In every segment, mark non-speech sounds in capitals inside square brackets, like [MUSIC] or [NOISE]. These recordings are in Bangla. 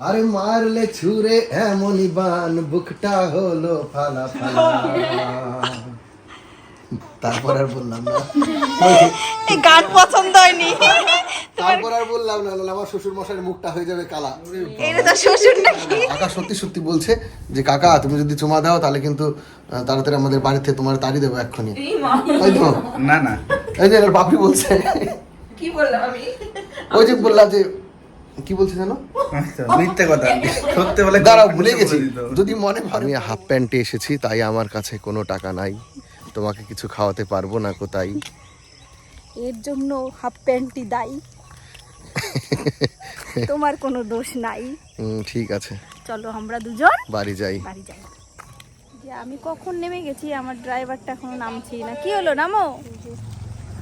আরে মারলে ছুরে এমনই বান বুকটা হলো ফালা ফালা। তারপর আর বললাম না। এই গান পছন্দ হয়নি। তারপর আর বললাম না আমার শ্বশুর মশাইয়ের মুখটা হয়ে যাবে কালা। এটা তো শ্বশুর নাকি? কাকা সত্যি সত্যি বলছে যে কাকা তুমি যদি চুমা দাও তাহলে কিন্তু আহ, তাড়াতাড়ি আমাদের বাড়িতে তোমার তাড়ি দেবো এক্ষুনি। না না। এই যে বাপি বলছে। কি বললাম আমি? ওই যে বললাম যে কি বলছে জানো আচ্ছা, মিথ্যে কথা। সত্যি বলে দাঁড়াও ভুলে গেছি। যদি মনে আমি হাফ প্যান্টে এসেছি তাই আমার কাছে কোনো টাকা নাই। তোমাকে কিছু খাওয়াতে পারব না কোথায়? এর জন্য হাফ প্যান্টটি দায়ী। [LAUGHS] তোমার কোনো দোষ নাই। হুম, ঠিক আছে। চলো আমরা দুজন বাড়ি যাই। বাড়ি যাই। যে আমি কখন নেমে গেছি আমার ড্রাইভারটা এখনও নামছেই না। কি হলো নামো?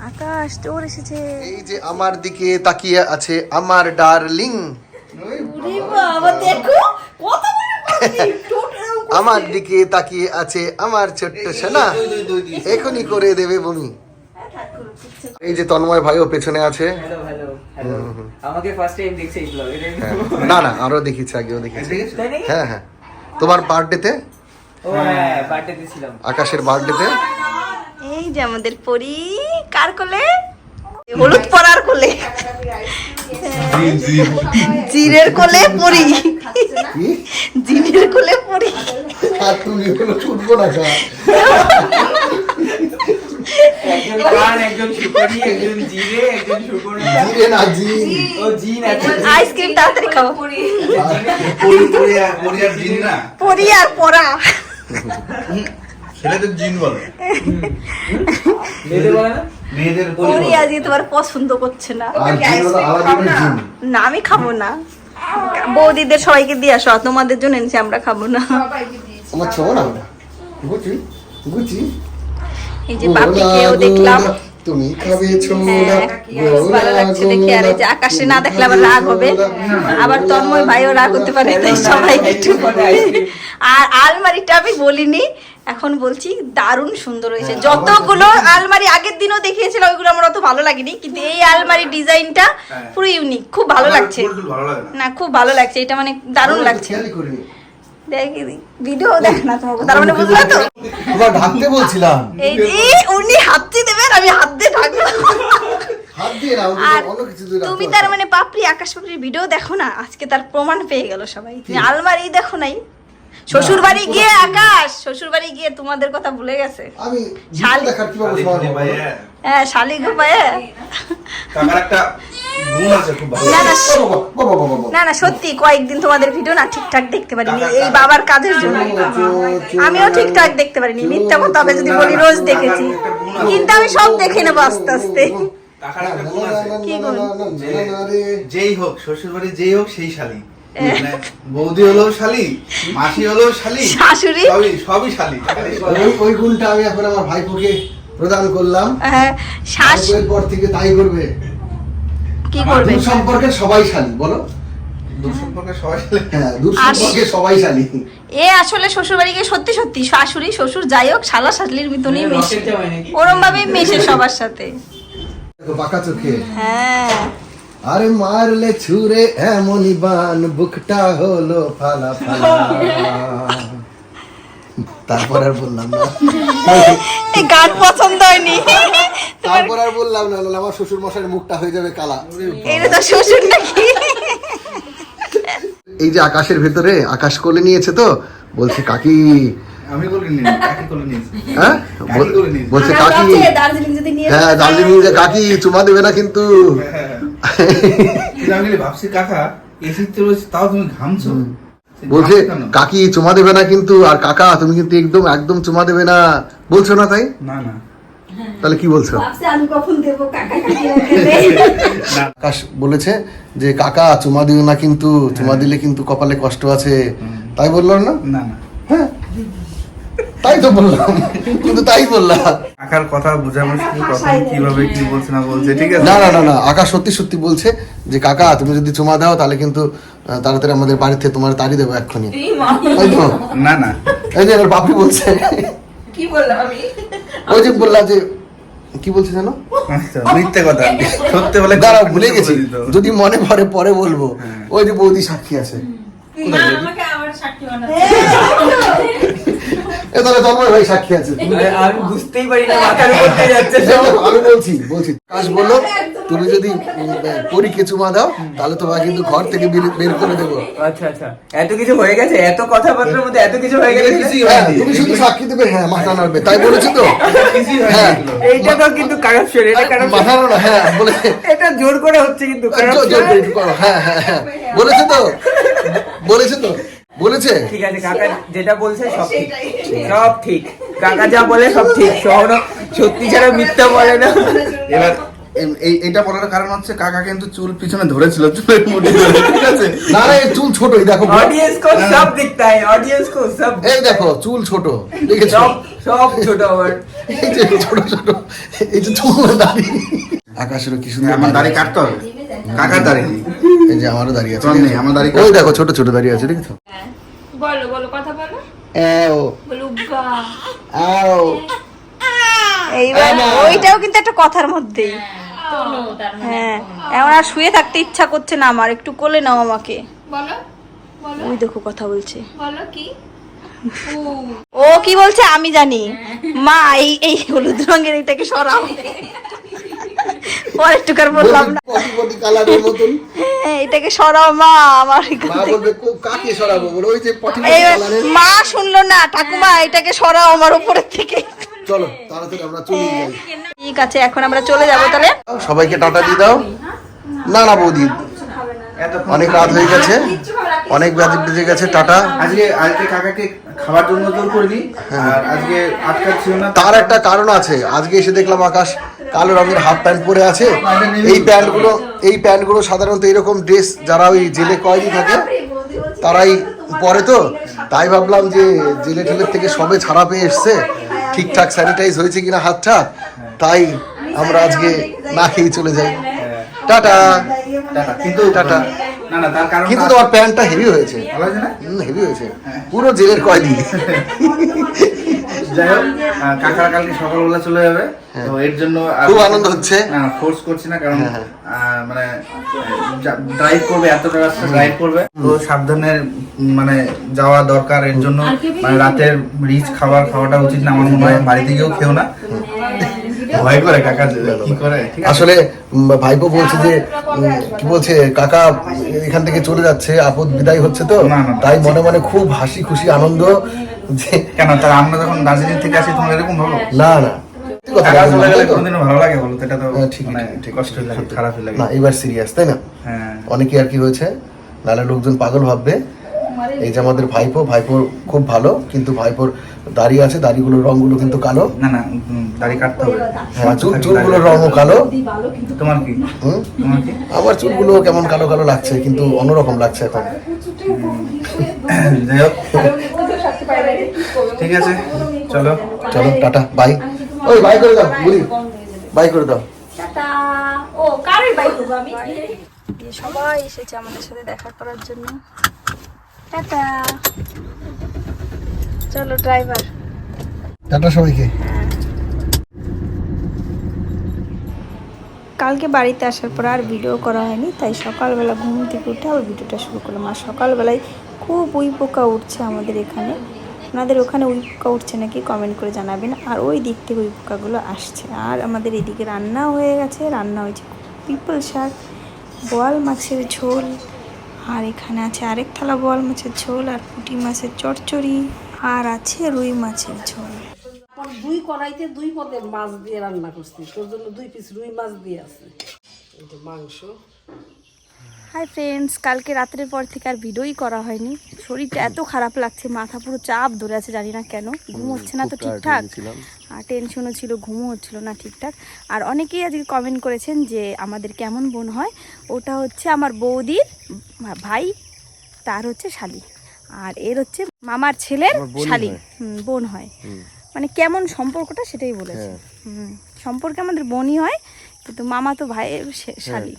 আকাশ তোর এসেছে। এই যে আমার দিকে তাকিয়ে আছে আমার ডার্লিং। আমার দিকে তাকিয়ে আছে আমার ছোট্ট সোনা। এখনই করে দেবে বমি। এই যে তন্ময় ভাইও পেছনে আছে। হ্যালো হ্যালো হ্যালো আমাকে ফার্স্ট টাইম দেখছে এই ব্লগ হ্যাঁ। না না আরও দেখিছি আগেও দেখিছি হ্যাঁ হ্যাঁ। তোমার বার্থডেতে? ও হ্যাঁ বার্থডেতে ছিলাম। আকাশের বার্থডেতে? এই যে আমাদের পরি। কার কোলে? হলুদ পরার কোলে। জিরের কোলে পরি। কি? জিরের কোলে পরি। আর তুমি হলো ছুটবো না কান আইসক্রিম তাড়াতাড়ি খাও। কোরিয়ার জিন না। পরি আর পরা। ছেলেদের জিন বলে। বলে না? মেয়েদের পরি আজকে তোমার পছন্দ করছে না আমি খাব না বৌদিদের সবাইকে দিয়ে আসো তোমাদের জন্য এনেছি আমরা খাব না আমার ছো না গুচি গুচি এই যে বাপিকেও দেখলাম তুমি খাবে হ্যাঁ, লাগছে দেখে আর এই যে আকাশে না দেখলে আবার রাগ হবে আবার তন্ময় ভাইও রাগ হতে পারে তাই সবাই একটু আর আলমারিটা আমি বলিনি এখন বলছি দারুণ সুন্দর হয়েছে। যতগুলো আলমারি আগের দিনও দেখিয়েছিল ওইগুলো আমার অত ভালো লাগেনি কিন্তু এই আলমারি ডিজাইনটা পুরো ইউনিক খুব ভালো লাগছে। না। খুব ভালো লাগছে এটা মানে দারুণ লাগছে। ভিডিও দেখ না তোমাকে তার মানে বুঝলা তো? ঢাকতে বলছিলাম। এই যে উনি হাত দিয়ে দেবেন আমি হাত দিয়ে ঢাকবো। তুমি তার মানে পাপড়ি আকাশ পাপড়ির ভিডিও দেখো না? আজকে তার প্রমাণ পেয়ে গেল সবাই। আলমারি দেখো নাই? শ্বশুর বাড়ি গিয়ে আকাশ শ্বশুর বাড়ি গিয়ে তোমাদের কথা ভুলে গেছে আমি শালি- দেখার কি শালি শালি ভাইয়া। হ্যাঁ শালি গো পায়ে কাকার একটা না না বাবা, বাবা, বাবা, বাবা। না না সত্যি কয়েকদিন তোমাদের ভিডিও না ঠিকঠাক দেখতে পারিনি এই বাবার কাজের জন্য আমিও ঠিকঠাক দেখতে পারিনি মিথ্যা কথা হবে যদি বলি রোজ দেখেছি কিন্তু আমি সব দেখে নেব আস্তে আস্তে। যেই হোক শ্বশুর বাড়ি যেই হোক সেই শালি মানে বৌদি হলো শালি মাসি হলো শালি শাশুড়ি? সবই সবই শালি। ওই- গুণটা আমি এখন আমার ভাইপোকে প্রদান করলাম। হ্যাঁ, শাশ পর থেকে তাই করবে। কি করবে? সম্পর্কে সবাই শালি বলো। দূর সম্পর্কে সবাই শালি? হ্যাঁ দূর আর- সম্পর্কে সবাই শালি। এ আসলে শ্বশুর বাড়ি গিয়ে সত্যি সত্যি শাশুড়ি শ্বশুর যাই হোক শালা শাশুড়ির ভিতরেই মেশে। ওরম ভাবেই মেশে সবার সাথে। দেখো চোখে। হ্যাঁ। আরে মারলে ছুরে এমনই বান বুকটা হলো ফালা ফালা। তারপর আর বললাম না। গান পছন্দ হয়নি। তারপর আর বললাম না আমার শ্বশুর মশাইয়ের মুখটা হয়ে যাবে কালা। এটা তো শ্বশুর নাকি? এই যে আকাশের ভেতরে আকাশ কোলে নিয়েছে তো বলছে কাকি আমি নিয়েছি হ্যাঁ? বলছে কাকি দার্জিলিং যদি নিয়ে হ্যাঁ দার্জিলিং যে কাকি চুমা দেবে না কিন্তু। হ্যাঁ। [LAUGHS] আমি ভাবছি কাকা এসিতে রয়েছে তাও তুমি ঘামছো? বলছে কাকি চুমা দেবে না কিন্তু আর কাকা তুমি কিন্তু একদম একদম চুমা দেবে না। বলছো না তাই? না না। তাহলে কি বলছো? [LAUGHS] আকাশ বলেছে যে কাকা চুমা দিও না কিন্তু চুমা দিলে কিন্তু কপালে কষ্ট আছে। তাই বললাম না? না না। হ্যাঁ। তাই তো বললাম। কিন্তু তাই বললাম। কাকার কথা বোঝা মুশকিল কখন কীভাবে কি বলছে না বলছে ঠিক আছে? না না না না আকাশ সত্যি সত্যি বলছে যে কাকা তুমি যদি চুমা দাও তাহলে কিন্তু তাড়াতাড়ি আমাদের বাড়িতে তোমার তাড়ি দেবো এক্ষুনি। তাই তো? না না। এই যে বাপি বলছে। কি বললাম আমি? ওই যে বললাম যে কি বলছে জানো আচ্ছা, মিথ্যে কথা। সত্যি বলে দাঁড়াও ভুলে গেছি। যদি মনে পড়ে পরে বলব। ওই যে বৌদি সাক্ষী আছে। এ তাহলে তন্ময় ভাই সাক্ষী আছে। আমি বুঝতেই পারি না মাথার উপর যাচ্ছে আমি বলছি বলছি। কাজ বলল তুমি যদি পরি দাও তাহলে তোমার কিন্তু ঘর থেকে বের- করে দেবো। আচ্ছা আচ্ছা। এত কিছু হয়ে গেছে? এত কথাবার্তার মধ্যে এত কিছু হয়ে গেছে? হ্যাঁ হয়নি। তুমি শুধু সাক্ষী দেবে হ্যাঁ মাথা নাড়বে তাই বলেছ তো? হ্যাঁ। এইটা তো কিন্তু কারাপশন এটা কারাপশন মাথা নাড়ো হ্যাঁ বলে এটা জোর করে হচ্ছে কিন্তু জোর জোর করে হ্যাঁ হ্যাঁ হ্যাঁ। বলেছে তো? বলেছে তো? বলেছে? ঠিক আছে কাকা যেটা বলছে সব ঠিক। সব ঠিক। কাকা যা বলে সব ঠিক। সহনা সত্যি ছাড়া মিথ্যা বলে না। এবার এটা বলার কারণ হচ্ছে কাকা কিন্তু চুল পিছনে ধরেছিল চুলের মুঠি ঠিক আছে? না চুল ছোটই দেখো। অডিয়েন্স হ্যাঁ। কো সব দিখতা হ্যায় অডিয়েন্স কো সব এই দেখো চুল ছোট দেখেছ? সব সব ছোট আমার এই যে ছোট ছোট এই যে চুল কি সুন্দর হ্যাঁ, আমার দাড়ি কাটতে হবে। কাকার দাড়ি। নেই। এই যে আমারও দাঁড়িয়ে আছে নেই, আমার দাড়ি ওই দেখো ছোট ছোট দাঁড়িয়ে আছে দেখেছ? বলো বলো কথা বলো। এও বলো আও এইবার ওইটাও কিন্তু একটা কথার মধ্যেই। হ্যাঁ এমন আর শুয়ে থাকতে ইচ্ছা করছে না আমার একটু কোলে নাও আমাকে। বলো বলো। ওই দেখো কথা বলছে। বলো কি? ও। কি বলছে? আমি জানি। মা এই এই হলুদ রঙের এটাকে সরাও। [LAUGHS] পরে বললাম না। কালারের মতন। হ্যাঁ, এটাকে সরাও মা আমার মা বলবে কাকে সরাবো? বলো ওই যে পটি পটি কালারের মা শুনলো না ঠাকুমা এটাকে সরাও আমার উপরের থেকে চলো তাড়াতাড়ি আমরা চলে যাই। ঠিক আছে এখন আমরা চলে যাব তাহলে। সবাইকে টাটা দিয়ে দাও। না না বৌদি। অনেক রাত হয়ে গেছে। অনেক বেজে বেজে গেছে টাটা। আজকে আজকে কাকাকে খাবার জন্য জোর করিনি আর আজকে আটকা ছিল না। তার একটা কারণ আছে আজকে এসে দেখলাম আকাশ কালো রঙের হাফ প্যান্ট পরে আছে। এই প্যান্টগুলো এই প্যান্টগুলো সাধারণত এরকম ড্রেস যারা ওই জেলে কয়েদি থাকে তারাই পরে তো। তাই ভাবলাম যে জেলে টেলের থেকে সবে ছাড়া পেয়ে এসছে ঠিকঠাক স্যানিটাইজ হয়েছে কিনা হাতটা তাই আমরা আজকে না খেয়ে চলে যাই। টাটা। কিন্তু টাটা। না না তার কারণ কিন্তু তোমার প্যান্টটা হেভি হয়েছে। হেভি হয়েছে পুরো জেলের কয়েদি। যাই হোক কাকারা কালকে সকালবেলা চলে যাবে। তো এর জন্য হ্যাঁ। খুব আনন্দ হচ্ছে। ফোর্স করছি না কারণ হ্যাঁ, হ্যাঁ। মানে ড্রাইভ করবে এতটা রাস্তা ড্রাইভ করবে। তো সাবধানে মানে যাওয়া দরকার এর জন্য। মানে রাতের রিচ খাবার খাওয়াটা উচিত না আমার মনে হয়। বাড়িতে গিয়েও খেও না। ভয় করে কাকা কি করে? আসলে ভাইপো বলছে যে কি বলছে কাকা এখান থেকে চলে যাচ্ছে আপদ বিদায় হচ্ছে তো? না, না। তাই মনে মনে খুব হাসি খুশি আনন্দ যে কেন তার আমরা যখন দার্জিলিং থেকে আসি তোমার এরকম ভালো না না। হ্যাঁ, মানে এবার সিরিয়াস তাই না? হ্যাঁ। অনেকে আর কি হয়েছে নাহলে লোকজন পাগল ভাববে। এই যে আমাদের ভাইপো ভাইপোর খুব ভালো কিন্তু ভাইপোর দাড়ি আছে দাড়িগুলোর রঙগুলো কিন্তু কালো। না না দাড়ি কাটতে হবে। হ্যাঁ চুল চুলগুলোর রঙও কালো। তোমার কি? হুম? তোমার কি? আমার চুলগুলো কেমন কালো কালো লাগছে কিন্তু অন্যরকম লাগছে এখন। যাই হোক। ঠিক আছে চলো। চলো টাটা বাই। ওই বাই করে দাও বুড়ি বাই করে দাও। টাটা। ও কারের বাইক আমি? সবাই এসেছে আমাদের সাথে দেখা করার জন্য। টাটা। চলো ড্রাইভার টাটা সবাইকে। কালকে বাড়িতে আসার পর আর ভিডিও করা হয়নি তাই সকালবেলা ঘুম থেকে উঠে আবার ভিডিওটা শুরু করলাম। আর সকালবেলায় খুব উই পোকা উঠছে আমাদের এখানে। আপনাদের ওখানে উই পোকা উঠছে নাকি কমেন্ট করে জানাবেন। আর ওই দিক থেকে উই পোকাগুলো আসছে। আর আমাদের এদিকে রান্না হয়ে গেছে রান্না হয়েছে পিপল শাক বোয়াল মাছের ঝোল আর এখানে আছে আরেক থালা বোয়াল মাছের ঝোল আর পুঁটি মাছের চচ্চড়ি আর আছে রুই মাছের ঝোল। দুই কড়াইতে দুই পদে মাছ দিয়ে রান্না করছি। তোর জন্য দুই পিস রুই মাছ দিয়ে আছে। মাংস। হাই ফ্রেন্ডস কালকে রাত্রের পর থেকে আর ভিডিওই করা হয়নি। শরীরটা এত খারাপ লাগছে মাথা পুরো চাপ ধরে আছে জানি না কেন। ঘুম হচ্ছে না তো ঠিকঠাক? টেনশনও ছিল ঘুমও হচ্ছিল না ঠিকঠাক। আর অনেকেই আজকে কমেন্ট করেছেন যে আমাদের কেমন বোন হয়? ওটা হচ্ছে আমার বৌদির ভাই তার হচ্ছে শালি। আর এর হচ্ছে মামার ছেলের শালি। বোন হয়। মানে কেমন সম্পর্কটা সেটাই বলেছে। হুম সম্পর্কে আমাদের বোনই হয় কিন্তু মামা তো ভাইয়ের শে- শালি।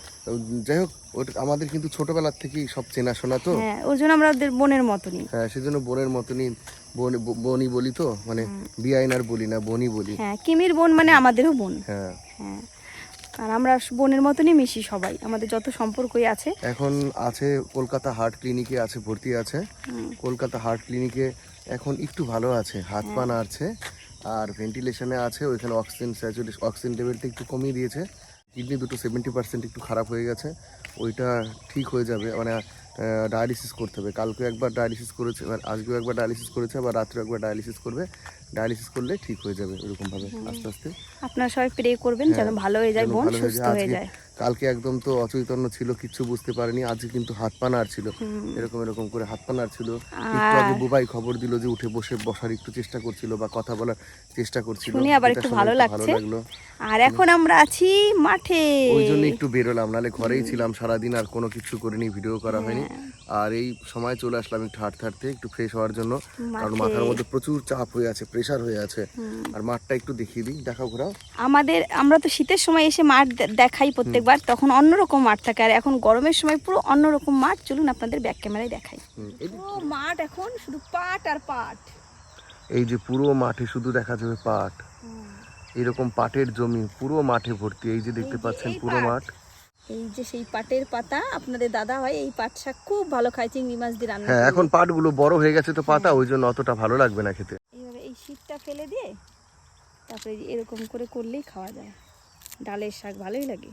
যাই হোক আমাদের কিন্তু ছোটবেলার থেকেই সব চেনাশোনা তো। হ্যাঁ ওই জন্য আমরা ওদের বোনের মতনই। হ্যাঁ সেজন্য বোনের মতনই বোন বনি বলি তো? মানে বিআইন আর বলি না বনি বলি। হ্যাঁ কিমির বোন মানে আমাদেরও বোন। হ্যাঁ। হ্যাঁ। আর আমরা বোনের মতনই মিশি সবাই। আমাদের যত সম্পর্কই আছে। এখন আছে কলকাতা হার্ট ক্লিনিকে আছে ভর্তি আছে। কলকাতা হার্ট ক্লিনিকে এখন একটু ভালো আছে হাত পা নাড়ছে। আর ভেন্টিলেশনে আছে ওইখানে অক্সিজেন স্যাচুরেশন অক্সিজেন লেভেলটা একটু কমিয়ে দিয়েছে। কিডনি দুটো সেভেন্টি পার্সেন্ট একটু খারাপ হয়ে গেছে। ওইটা ঠিক হয়ে যাবে। মানে ডায়ালিসিস করতে হবে। কালকে একবার ডায়ালিসিস করেছে এবার আজকেও একবার ডায়ালিসিস করেছে, আবার রাত্রে একবার ডায়ালিসিস করবে। ডায়ালিসিস করলে ঠিক হয়ে যাবে এরকমভাবে আস্তে আস্তে। আপনারা সবাই প্রে করবেন যেন হ্যাঁ, ভালো হয়ে যায় যেন বোন সুস্থ হয়ে যায়। কালকে একদম তো অচৈতন্য ছিল কিচ্ছু বুঝতে পারেনি। আজকে কিন্তু হাত পা নাড়ছিল এরকম এরকম করে হাত পা নাড়ছিল একটু আগে বুবাই খবর দিল যে উঠে বসে বসার একটু চেষ্টা করছিল বা কথা বলার চেষ্টা করছিল। শুনে আবার একটু ভালো লাগছে। লাগল। আর এখন আমরা আছি মাঠে। ওই জন্য একটু বেরোলাম নালে ঘরেই ছিলাম সারাদিন আর কোনো কিছু করিনি ভিডিও করা হয়নি। হ্যাঁ। আর এই সময় চলে আসলাম একটু হাঁটতে হাঁটতে একটু ফ্রেশ হওয়ার জন্য। কারণ মাথার মধ্যে প্রচুর চাপ হয়ে আছে প্রেশার হয়ে আছে। আর মাঠটা একটু দেখিয়ে দিই দেখাও ঘোরাও। আমাদের আমরা তো শীতের সময় এসে মাঠ দেখাই প্রত্যেকবার তখন অন্যরকম মাঠ থাকে। আর এখন গরমের সময় পুরো অন্যরকম মাঠ চলুন আপনাদের ব্যাক ক্যামেরায় দেখাই। ও মাঠ এখন শুধু পাট আর পাট। এই যে পুরো মাঠে শুধু দেখা যাবে পাট। এরকম পাটের জমি পুরো মাঠে ভর্তি এই যে দেখতে পাচ্ছেন পুরো মাঠ। এই যে সেই পাটের পাতা আপনাদের দাদা হয় এই পাট শাক খুব ভালো খায় চিংড়ি মাছ দিয়ে রান্না হ্যাঁ এখন পাটগুলো বড় হয়ে গেছে তো পাতা ওই জন্য অতটা ভালো লাগবে না খেতে। এই শীতটা ফেলে দিয়ে তারপরে এরকম করে করলেই খাওয়া যায়। ডালের শাক ভালোই লাগে।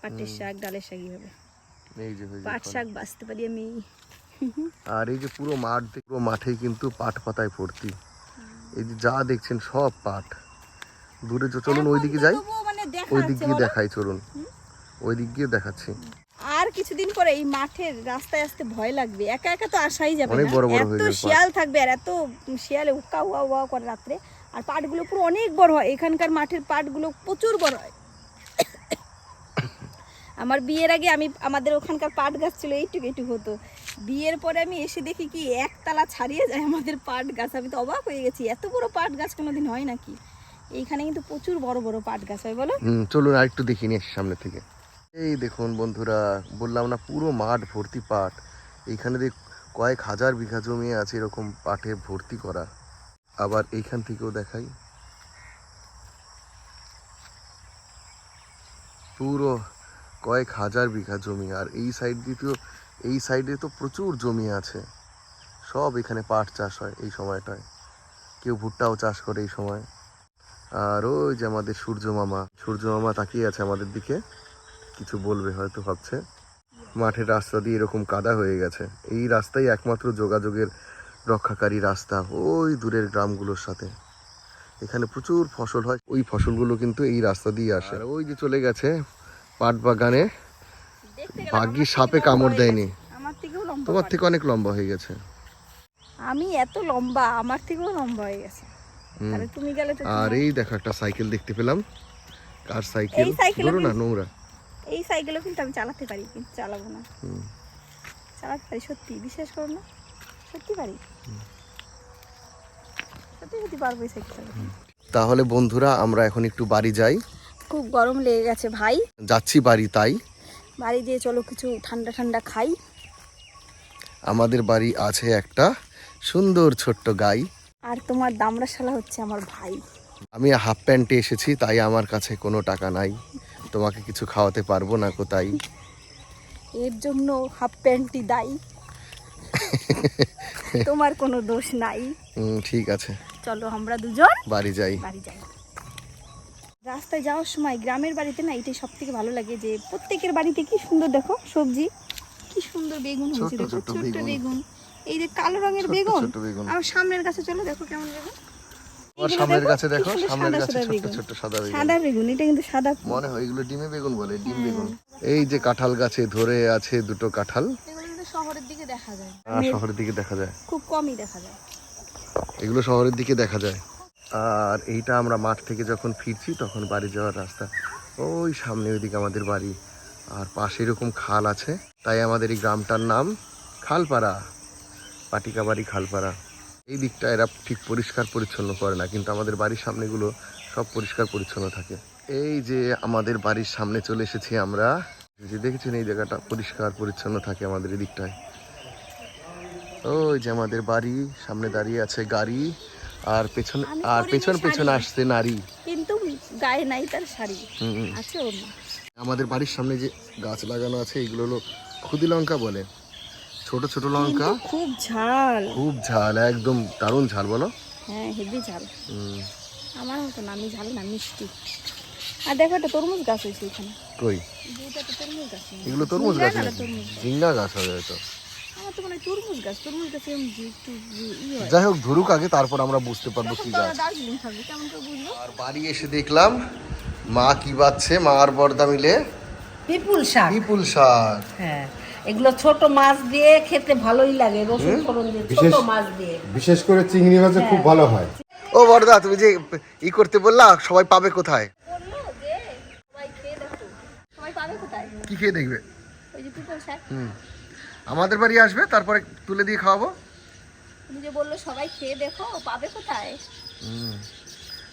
পাটের শাক ডালের শাক এইভাবে। এই পাট শাক বাঁচতে পারি আমি। আর এই যে পুরো মাঠ পুরো মাঠেই কিন্তু পাট পাতায় ভর্তি। এই যে যা দেখছেন সব পাট। দূরে চলুন ওইদিকে যাই। মানে দেখা ওই দিক যাচ্ছে গিয়ে দেখাই চলুন। ওই দিক গিয়ে দেখাচ্ছি। আর কিছুদিন পরে এই মাঠের রাস্তায় আসতে ভয় লাগবে। একা একা তো আসাই যাবে না। এত শিয়াল থাকবে আর এত শিয়ালে উকা উয়া উয়া করে রাত্রে। আর পাটগুলো পুরো অনেক বড় হয়। এখানকার মাঠের পাটগুলো প্রচুর বড় হয়। আমার বিয়ের আগে আমি আমাদের ওখানকার পাট গাছ ছিল এইটুকু এইটুকু হতো। বিয়ের পরে আমি এসে দেখি কি একতলা ছাড়িয়ে যায় আমাদের পাট গাছ। আমি তো অবাক হয়ে গেছি এত বড় পাট গাছ কোনোদিন হয় নাকি? এইখানে কিন্তু প্রচুর বড় বড় পাট গাছ হয় বলো। চলুন আর একটু দেখিনি সামনে থেকে। এই দেখুন বন্ধুরা, বললাম না পুরো মাঠ ভর্তি পাট। এইখানে দেখ, কয়েক হাজার বিঘা জমি আছে এরকম পাটে ভর্তি করা। আবার এইখান থেকেও দেখাই। পুরো কয়েক হাজার বিঘা জমি, আর এই সাইড তো এই সাইডে তো প্রচুর জমি আছে। সব এখানে পাট চাষ হয় এই সময়টায়। কেউ ভুট্টাও চাষ করে এই সময়। আর ওই যে আমাদের সূর্য মামা সূর্য মামা তাকিয়ে আছে আমাদের দিকে। কিছু বলবে হয়তো ভাবছে। মাঠের রাস্তা দিয়ে এরকম কাদা হয়ে গেছে। এই রাস্তাই একমাত্র যোগাযোগের রক্ষাকারী রাস্তা ওই দূরের গ্রামগুলোর সাথে। এখানে প্রচুর ফসল হয়। ওই ফসলগুলো কিন্তু এই রাস্তা দিয়ে আসে। আর ওই যে চলে গেছে পাট বাগানে। ভাগ্যি সাপে কামড় দেয়নি। তোমার থেকে অনেক লম্বা হয়ে গেছে। আমি এত লম্বা আমার থেকেও লম্বা হয়ে গেছে। হুম। তুমি গেলে আর এই দেখো একটা সাইকেল দেখতে পেলাম। কার সাইকেল? ধরো না নোংরা। এই সাইকেলও কিন্তু আমি চালাতে পারি কিন্তু চালাবো না। হুম। চালাতে পারি সত্যি বিশ্বাস করো না সত্যি পারি। সত্যি সত্যি পারব এই সাইকেল চালাতে। তাহলে বন্ধুরা আমরা এখন একটু বাড়ি যাই। খুব গরম লেগে গেছে ভাই। যাচ্ছি বাড়ি তাই। বাড়ি দিয়ে চলো কিছু ঠান্ডা ঠান্ডা খাই। আমাদের বাড়ি আছে একটা সুন্দর ছোট্ট গাই। আর তোমার দামড়া শালা হচ্ছে আমার ভাই। আমি হাফ প্যান্টে এসেছি তাই আমার কাছে কোনো টাকা নাই। তোমাকে কিছু খাওয়াতে পারব না কোথায়? এর জন্য হাফ প্যান্টটি দায়ী। [LAUGHS] তোমার কোনো দোষ নাই। ঠিক আছে। চলো আমরা দুজন বাড়ি যাই। বাড়ি যাই। রাস্তায় যাওয়ার সময় গ্রামের বাড়িতে না এটাই সব থেকে ভালো লাগে যে প্রত্যেকের বাড়িতে কি সুন্দর দেখো সবজি কি সুন্দর বেগুন হয়েছে দেখো ছোট্ট বেগুন। এই যে কালো রঙের বেগুন। আমার সামনের কাছে চলো দেখো কেমন বেগুন। সামনের গাছে দেখো সামনের গাছে সাদা ছোট্ট ছোট্ট সাদা বেগুন। সাদা বেগুন এটা কিন্তু সাদা মনে হয় এগুলো ডিমে বেগুন বলে ডিম বেগুন। এই যে কাঁঠাল গাছে ধরে আছে দুটো কাঁঠাল। শহরের দিকে দেখা যায়। আর শহরের দিকে দেখা যায়। খুব কমই দেখা যায়। এগুলো শহরের দিকে দেখা যায়। আর এইটা আমরা মাঠ থেকে যখন ফিরছি তখন বাড়ি যাওয়ার রাস্তা। ওই সামনে ওইদিকে আমাদের বাড়ি। আর পাশে এরকম খাল আছে। তাই আমাদের এই গ্রামটার নাম খালপাড়া পাটিকা বাড়ি খালপাড়া। এই দিকটা এরা ঠিক পরিষ্কার পরিচ্ছন্ন করে না কিন্তু আমাদের বাড়ির সামনেগুলো সব পরিষ্কার পরিচ্ছন্ন থাকে। এই যে আমাদের বাড়ির সামনে চলে এসেছি আমরা যে দেখেছেন এই জায়গাটা পরিষ্কার পরিচ্ছন্ন থাকে আমাদের এই দিকটায়। ওই যে আমাদের বাড়ি সামনে দাঁড়িয়ে আছে গাড়ি আর পেছন আর পেছন পেছন আসছে নারী। কিন্তু গায়ে নাই তার শাড়ি। আছে আমাদের বাড়ির সামনে যে গাছ লাগানো আছে এগুলো হলো খুদি লঙ্কা বলে। ছোট ছোট লঙ্কা? খুব ঝাল। খুব ঝাল একদম দারুণ ঝাল বলো। হ্যাঁ হেভি ঝাল। আমার মতো না আমি ঝাল না মিষ্টি। আর দেখো একটা তরমুজ গাছ হয়েছে এখানে। কই? দুইটা তো তরমুজ গাছ নেই। এগুলো তরমুজ গাছ। ঝিঙ্গা গাছ হবে হয়তো। আমার তো তরমুজ গাছ তরমুজ গাছে এরকম জি- একটু জি- ই যাই হোক ধরুক আগে তারপর আমরা বুঝতে পারব কি গাছ। আমরা দার্জিলিং থাকব কেমন করে বুঝব? আর বাড়ি এসে দেখলাম মা কি বাচ্ছে মা আর বর্দা মিলে বিপুল শাক। বিপুল শাক। হ্যাঁ। এগুলো ছোট মাছ দিয়ে খেতে ভালোই লাগে রসুন ফোড়ন দিয়ে ছোট মাছ দিয়ে। বিশেষ করে চিংড়ি মাছে খুব ভালো হয়। ও বর্দা তুমি যে ই করতে বললা সবাই পাবে কোথায়? বলল যে সবাই খেয়ে দেখো সবাই পাবে কোথায় কি খেয়ে দেখবে? আমাদের বাড়ি আসবে তারপরে তুলে দিয়ে খাওয়াবো। তুমি যে বলল সবাই খেয়ে দেখো পাবে কোথায়?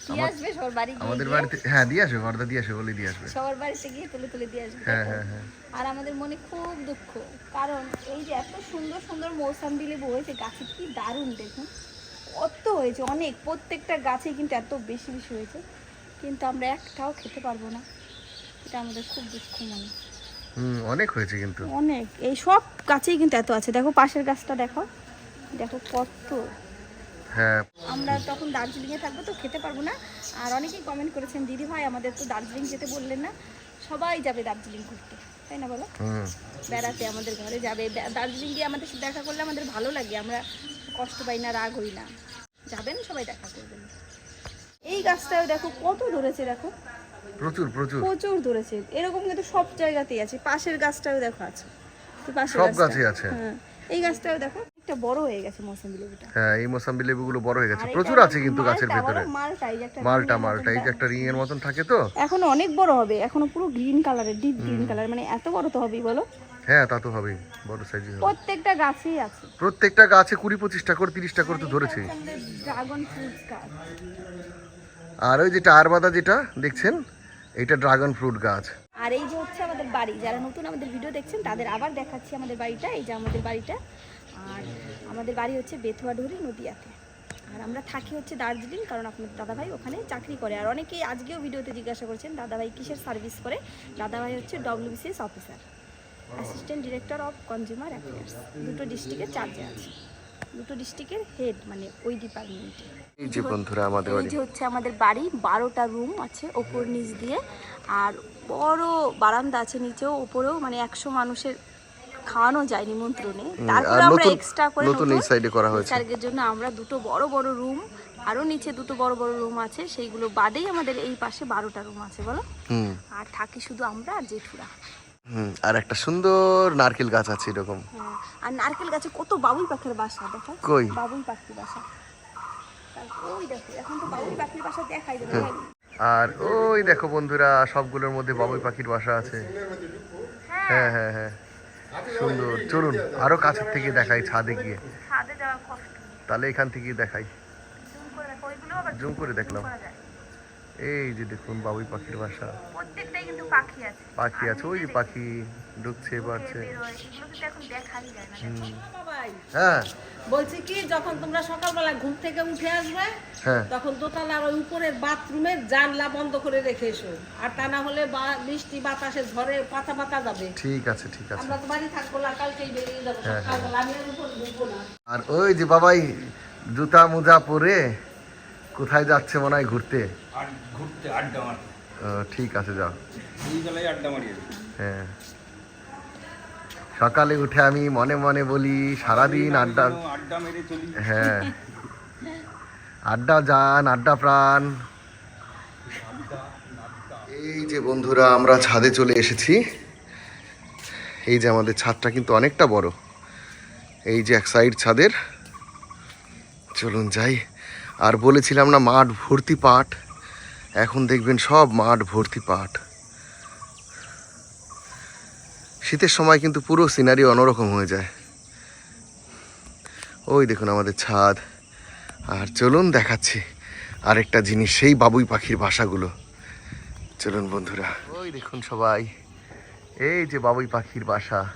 আমাদের বাড়িতে হ্যাঁ দিয়ে আসবে বর্দা দিয়ে আসবে বলে দিয়ে আসবে। সবার বাড়িতে গিয়ে তুলে তুলে দিয়ে আসবে হ্যাঁ হ্যাঁ হ্যাঁ। আর আমাদের মনে খুব দুঃখ কারণ এই যে এত সুন্দর সুন্দর মৌসাম্বি লেবু হয়েছে গাছে কি দারুণ দেখুন। কত হয়েছে অনেক প্রত্যেকটা গাছে কিন্তু এত বেশি বেশি হয়েছে কিন্তু আমরা একটাও খেতে পারব না। এটা আমাদের খুব দুঃখ মনে। হুম অনেক হয়েছে কিন্তু। অনেক এই সব গাছেই কিন্তু এত আছে। দেখো পাশের গাছটা দেখো। দেখো কত হ্যাঁ। আমরা তখন দার্জিলিংয়ে থাকব তো খেতে পারব না। আর অনেকেই কমেন্ট করেছেন দিদি ভাই আমাদের তো দার্জিলিং যেতে বললেন না। সবাই যাবে দার্জিলিং ঘুরতে। তাই না বলো? বেড়াতে আমাদের ঘরে যাবে। দার্জিলিং গিয়ে আমাদের দেখা করলে আমাদের ভালো লাগে। আমরা কষ্ট পাই না রাগ হই না। যাবেন সবাই দেখা করবেন। এই গাছটাও দেখো কত ধরেছে দেখো। প্রচুর প্রচুর। প্রচুর ধরেছে। এরকম কিন্তু সব জায়গাতেই আছে। পাশের গাছটাও দেখো আছে। পাশের সব গাছটা। আছে। হ্যাঁ। এই গাছটাও দেখো। একটা বড় হয়ে গেছে মৌসুমি লেবুটা। হ্যাঁ এই মোসাম্বি লেবুগুলো বড় হয়ে গেছে। প্রচুর আছে কিন্তু গাছের ভেতরে। মালটা এই একটা মালটা মালটা এই যে একটা রিং এর মতন থাকে তো? এখনও অনেক বড় হবে এখনও পুরো গ্রিন কালারের ডিপ গ্রিন কালার মানে এত বড় তো হবেই বলো? হ্যাঁ তা তো হবেই বড় সাইজে হবে। প্রত্যেকটা গাছেই আছে। প্রত্যেকটা গাছে কুড়ি পঁচিশটা করে তিরিশটা করে তো ধরেছে। ড্রাগন ফ্রুটস গাছ। আর ওই যেটা বাঁধা যেটা দেখছেন? এটা ড্রাগন ফ্রুট গাছ। আর এই যে হচ্ছে আমাদের বাড়ি যারা নতুন আমাদের ভিডিও দেখছেন তাদের আবার দেখাচ্ছি আমাদের বাড়িটা এই যে আমাদের বাড়িটা। আর আমাদের বাড়ি হচ্ছে বেথুয়াডুরি নদিয়াতে। আর আমরা থাকি হচ্ছে দার্জিলিং কারণ আপনার দাদাভাই ওখানে চাকরি করে। আর অনেকেই আজকেও ভিডিওতে জিজ্ঞাসা করছেন দাদাভাই কিসের সার্ভিস করে? দাদাভাই হচ্ছে WBCS officer assistant director of consumer affairs. দুটো ডিস্ট্রিক্টের চার্জে আছে। দুটো ডিস্ট্রিক্টের হেড মানে ওই ডিপার্টমেন্টে। এই যে বন্ধুরা আমাদের এই বাড়ি। যে হচ্ছে আমাদের বাড়ি বারোটা রুম আছে ওপর নিচ দিয়ে। আর বড় বারান্দা আছে নিচেও ওপরেও মানে একশো মানুষের খাওয়ানো যায় নিমন্ত্রণে তারপরে আমরা এক্সট্রা করে নতুন এই side করা হয়েছে। রিচার্জের জন্য আমরা দুটো বড় বড় রুম আরও নিচে দুটো বড় বড় রুম আছে সেইগুলো বাদেই আমাদের এই পাশে বারোটা রুম আছে বলো। আর থাকি শুধু আমরা আর জেঠুরা। আর একটা সুন্দর নারকেল গাছ আছে এরকম। হ্যাঁ, আর নারকেল গাছে কত বাবুই পাখির বাসা দেখো কই? বাবুই পাখির বাসা। ওই দেখো এখন তো বাবুই পাখির বাসা দেখাই দেবে আর ওই দেখো বন্ধুরা সবগুলোর মধ্যে বাবুই পাখির বাসা আছে। হ্যাঁ হ্যাঁ হ্যাঁ। সুন্দর। চলুন আরও কাছের থেকে দেখাই ছাদে গিয়ে। তাহলে এখান থেকে দেখাই। জুম করে দেখলাম। এই যে দেখুন বাবুই পাখির বাসা। প্রত্যেকটাই কিন্তু পাখি আছে। পাখি আছে ওই পাখি ঢুকছে বাড়ছে। বেরোয় এগুলো কিন্তু এখন দেখাই যায় না দেখো। বাবাই। হ্যাঁ। বলছি কি যখন তোমরা সকালবেলা ঘুম থেকে উঠে আসবে হ্যাঁ। তখন দোতলার ওই উপরের বাথরুমের জানলা বন্ধ করে রেখে এসো। আর তা না হলে বা- বৃষ্টি বাতাসে ঝড়ে পাতা পাতা যাবে। ঠিক আছে ঠিক আছে। আমরা তো বাড়ি থাকব না কালকেই বেরিয়ে যাব হ্যাঁ। সকালবেলা। আমি আর উপরে ঢুকবো না। আর ওই যে বাবাই জুতা মোজা পরে কোথায় যাচ্ছে মনে হয় ঘুরতে? ঘুরতে আড্ডা মারতে। ও, ঠিক আছে যাও। আড্ডা মারি হ্যাঁ। সকালে উঠে আমি মনে মনে বলি সারাদিন আড্ডা আড্ডা মেরে চলি। হ্যাঁ। আড্ডা যান আড্ডা প্রাণ। এই যে বন্ধুরা আমরা ছাদে চলে এসেছি। এই যে আমাদের ছাদটা কিন্তু অনেকটা বড়। এই যে এক সাইড ছাদের। চলুন যাই। আর বলেছিলাম না মাঠ ভর্তি পাট এখন দেখবেন সব মাঠ ভর্তি পাট শীতের সময় কিন্তু পুরো সিনারি অন্যরকম হয়ে যায়। ওই দেখুন আমাদের ছাদ। আর চলুন দেখাচ্ছি আরেকটা জিনিস, সেই বাবুই পাখির বাসাগুলো। চলুন বন্ধুরা। ওই দেখুন সবাই, এই যে বাবুই পাখির বাসা।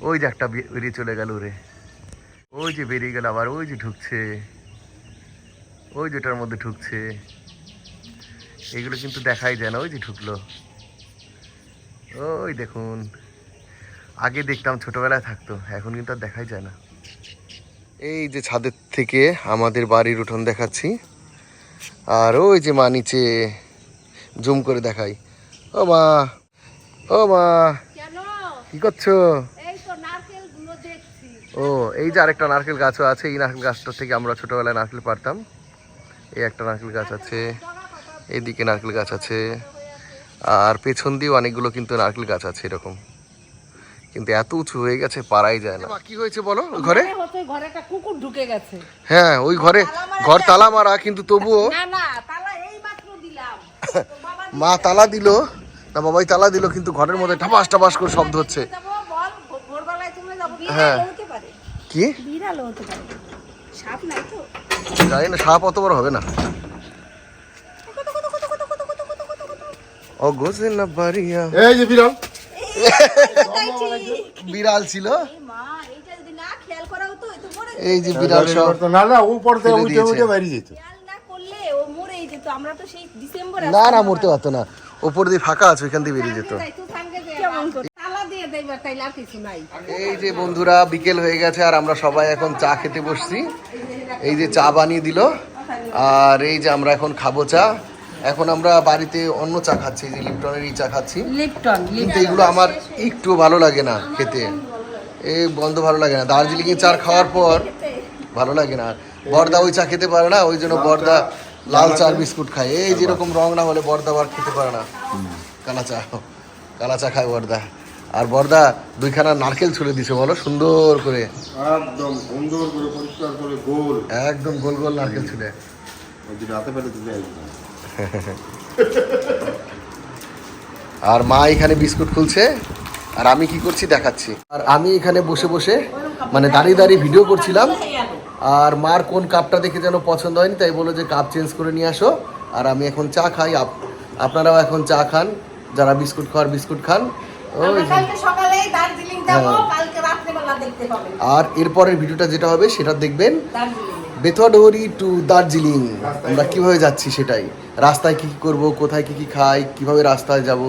ওই যে একটা বেরিয়ে চলে গেল রে। ওই যে বেরিয়ে গেল আবার, ওই যে ঢুকছে। ওই যেটার মধ্যে ঢুকছে। এগুলো কিন্তু দেখাই যায় না ওই যে ঢুকলো। ওই দেখুন আগে দেখতাম ছোটবেলায় থাকতো এখন কিন্তু আর দেখাই যায় না। এই যে ছাদের থেকে আমাদের বাড়ির উঠোন দেখাচ্ছি আর ওই যে মা নিচে জুম করে দেখাই। ও মা ও মা কি করছ? ও এই যে আরেকটা নারকেল গাছও আছে এই নারকেল গাছটা থেকে আমরা ছোটবেলায় নারকেল পারতাম। এই একটা নারকেল গাছ আছে এইদিকে নারকেল গাছ আছে আর পেছন দিয়েও অনেকগুলো কিন্তু নারকেল গাছ আছে এরকম। কিন্তু এত উঁচু হয়ে গেছে পারাই যায় না। কি হয়েছে বলো? ঘরে? ঘরে একটা কুকুর ঢুকে গেছে। হ্যাঁ ওই ঘরে ঘর তালা মারা কিন্তু তবুও না না তালা এই মাত্র দিলাম। [LAUGHS] মা তালা দিল। না বাবাই তালা দিল কিন্তু ঘরের মধ্যে ঠাপাস টাপাস করে শব্দ হচ্ছে। হ্যাঁ। কি? বিড়ালও হতে পারে। সাপ নাই তো। জানি না সাপ অত বড় হবে না। ও গোসে না বাড়িয়া এই যে বিড়াল। বিড়াল ছিল? এই যে বিড়াল সব। না না উঠে উঠে বেরিয়ে যেত। না ও না মরতে পারতো না। ওপর দিয়ে ফাঁকা আছে ওইখান দিয়ে বেরিয়ে যেত। এই যে বন্ধুরা বিকেল হয়ে গেছে আর আমরা সবাই এখন চা খেতে বসছি। এই যে চা বানিয়ে দিল আর এই যে আমরা এখন খাব চা। এখন আমরা বাড়িতে অন্য চা খাচ্ছি যে লিপটনের এই চা খাচ্ছি। লিপটন কিন্তু এগুলো আমার একটু ভালো লাগে না খেতে। এই বন্ধ ভালো লাগে না। দার্জিলিং এর চা খাওয়ার পর ভালো লাগে না। বর্দা ওই চা খেতে পারে না ওই জন্য বর্দা লাল চা বিস্কুট খায়। এই যেরকম রং না হলে বর্দা আবার খেতে পারে না। কালা চা কালা চা খায় বর্দা। আর বর্দা দুইখানা নারকেল ছুলে দিছে বলো সুন্দর করে। একদম সুন্দর করে পরিষ্কার করে গোল। একদম গোল গোল নারকেল ছুলে রাতে পেলে তুলে আর মা এখানে বিস্কুট খুলছে আর আমি কি করছি দেখাচ্ছি। আর আমি এখানে বসে বসে মানে দাঁড়িয়ে দাঁড়িয়ে ভিডিও করছিলাম আর মার কোন কাপটা দেখে যেন পছন্দ হয়নি তাই বলো যে কাপ চেঞ্জ করে নিয়ে আসো আর আমি এখন চা খাই। আপ- আপনারাও এখন চা খান যারা বিস্কুট খাওয়ার বিস্কুট খান হ্যাঁ। আর এরপরের ভিডিওটা যেটা হবে সেটা দেখবেন বেথুয়াডহরি টু দার্জিলিং। আমরা কীভাবে যাচ্ছি সেটাই। রাস্তায় কি কি করব কোথায় কি কি খাই কীভাবে রাস্তায় যাব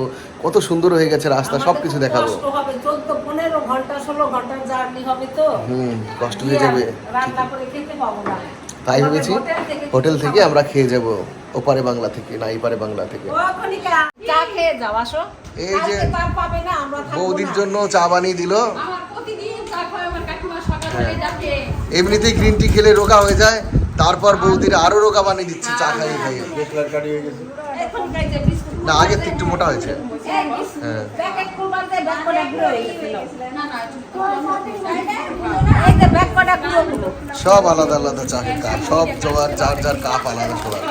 কত সুন্দর হয়ে গেছে রাস্তা সব কিছু দেখাবো। ঘণ্টা জার্নি হবে তো। হুম কষ্ট হয়ে যাবে। রান্না করে খেতে পাবো না। তাই ভেবেছি হোটেল থেকে আমরা খেয়ে যাব ওপারে বাংলা থেকে না এপারে বাংলা থেকে। এই যে বৌদির জন্য চা বানিয়ে দিল। আমার প্রতিদিন চা খায় আমার কাকিমা সকালে যাচ্ছে। এমনিতেই গ্রিন টি খেলে রোগা হয়ে যায় তারপর বৌদির আরও রোগা বানিয়ে দিচ্ছে চা খাইয়ে খাইয়ে। না আগে একটু মোটা হয়েছে হ্যাঁ। সব আলাদা আলাদা চাকরি কাপ, সব জোয়ার যার যার কাপ আলাদা সবার